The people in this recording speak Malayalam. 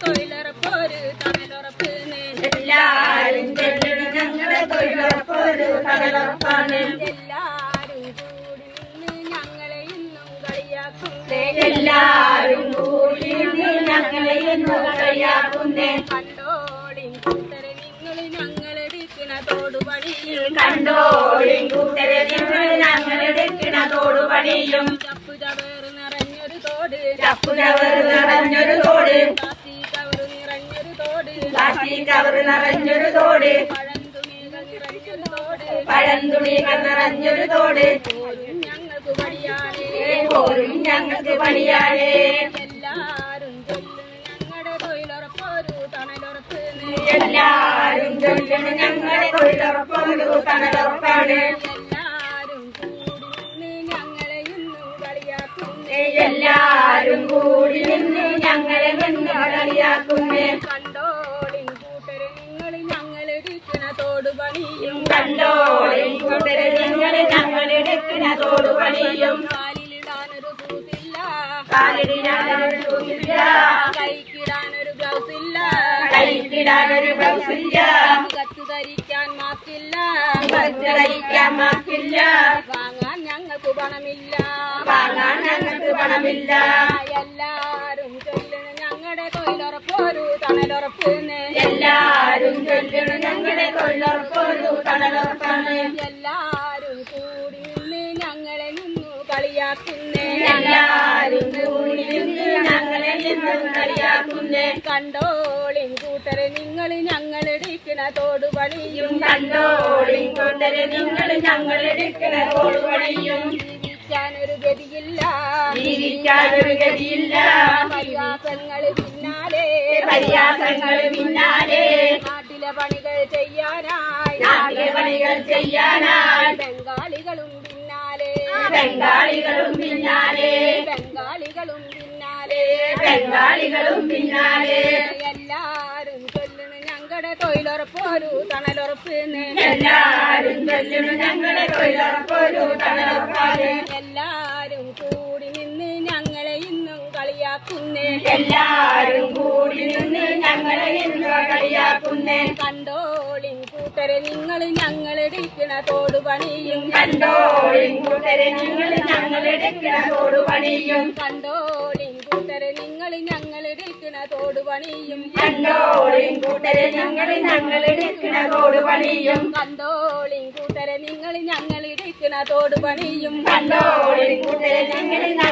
തൊഴിലുറപ്പൊരു തണലുറപ്പിന് എല്ലാരും ചൊല്ലണം ഞങ്ങളെ തൊഴിലുറപ്പൊരു എല്ലാരും കൂടി നിന്ന് ഞങ്ങളെ ഇന്നും കളിയാക്കുന്നേ എല്ലാരും കൂടി നിന്ന് ഞങ്ങളെ ഇന്ന് കളിയാക്കുന്നേ. കണ്ടോളിൻ കൂട്ടരെ നിങ്ങൾ ഞങ്ങളെടുക്കണ തോടുപണിയും കണ്ടോളിൻ കൂട്ടരെ നിങ്ങൾ ഞങ്ങളെടുക്കണ തോടുപണിയും ചപ്പു ചവേറ് നിറഞ്ഞൊരു തോട്. ചപ്പുകവർ നിറഞ്ഞൊരു തോട്. പ്ലാസ്റ്റിക് കവർ നിറഞ്ഞൊരു തോട്. പഴന്തുണികൾ നിറഞ്ഞൊരു തോട്. പോരും ഞങ്ങൾക്ക് പണിയാനേ എല്ലാരും ചൊല്ലണം ഞങ്ങളെ തൊഴിലുറപ്പൊരു തണലുറപ്പാണ്. എല്ലാരും കൂടി നിന്ന് ഞങ്ങളെ നിന്ന് കളിയാക്കുന്നേ. കാലിലിടാനൊരു കൈക്കിടാനൊരു ഗ്ലൗസ് ഇല്ല കൈക്കിടാനൊരു ബ്ലൗസില്ല. മുഖത്ത് ധരിക്കാൻ മാസ്കില്ല ധരിക്കാൻ മാക്കില്ല വാങ്ങാൻ ഞങ്ങൾക്ക് പണമില്ല. വാങ്ങാൻ ഞങ്ങൾക്ക് പണമില്ല. എല്ലാരും ചൊല്ലണ ഞങ്ങളുടെ തൊഴിലുറപ്പൊരു തണലുറപ്പ് എല്ലാരും ഞങ്ങളെ തൊഴിലുറപ്പൊരു തണലുറപ്പാണ് എല്ലാരും കൂടി ഞങ്ങളെ നിന്നു കളിയാക്കുന്നേ. എല്ലാരും കൂടി ഞങ്ങളെ നിന്നു കളിയാക്കുന്നേ. കണ്ടോളിൻ കൂട്ടരെ നിങ്ങൾ ഞങ്ങളെടുക്കണ തോടുപണിയും കണ്ടോളിൻ കൊണ്ടരെ നിങ്ങൾ ഞങ്ങളെടുക്കണ തോടുപണിയും ജീവിക്കാനൊരു ഗതിയില്ല. ജീവിക്കാനൊരു ഗതിയില്ല. പരിയാസങ്ങൾ പിന്നാലെ. പരിയാസങ്ങൾ പിന്നാലെ. ചെയ്യാനായി. നാട്ടിലെ പണികൾ ചെയ്യാനായി. ബംഗാളികളും പിന്നാലെ. ബംഗാളികളും പിന്നാലെ. ബംഗാളികളും പിന്നാലെ. ബംഗാളികളും പിന്നാലെ. എല്ലാരും ചൊല്ലണ ഞങ്ങളുടെ തൊഴിലുറപ്പൊരു തണലുറപ്പിന് എല്ലാരും ചൊല്ലണം ഞങ്ങളുടെ തൊഴിലുറപ്പൊരു തണലുറപ്പാണ് എല്ലാരും കൂടി നിന്ന് ഞങ്ങളെ ഇന്നും കളിയാക്കുന്നേ. എല്ലാരും കൂടി നിന്ന് ഞങ്ങളെ ഇന്നും കളിയാക്കുന്നേ. കണ്ടോളിൻ കൂട്ടരെ നിങ്ങൾ ഞങ്ങളെടുക്കണ തോടുപണിയും കണ്ടോ കൂട്ടരെ നിങ്ങൾ ഞങ്ങളെടുക്കണ തോടുപണിയും കണ്ടോ കൂട്ടരെ നിങ്ങൾ ഞങ്ങളെടുക്കണ തോടുപണിയും കണ്ടോളിൻ കൂട്ടരെ ഞങ്ങൾ ഞങ്ങളെടുക്കണ തോടുപണിയും കണ്ടോ കൂട്ടരെ നിങ്ങൾ ഞങ്ങളെടുക്കണ തോടുപണിയും കണ്ടോളിൻ കൂട്ടരെ നിങ്ങൾ ഞങ്ങൾ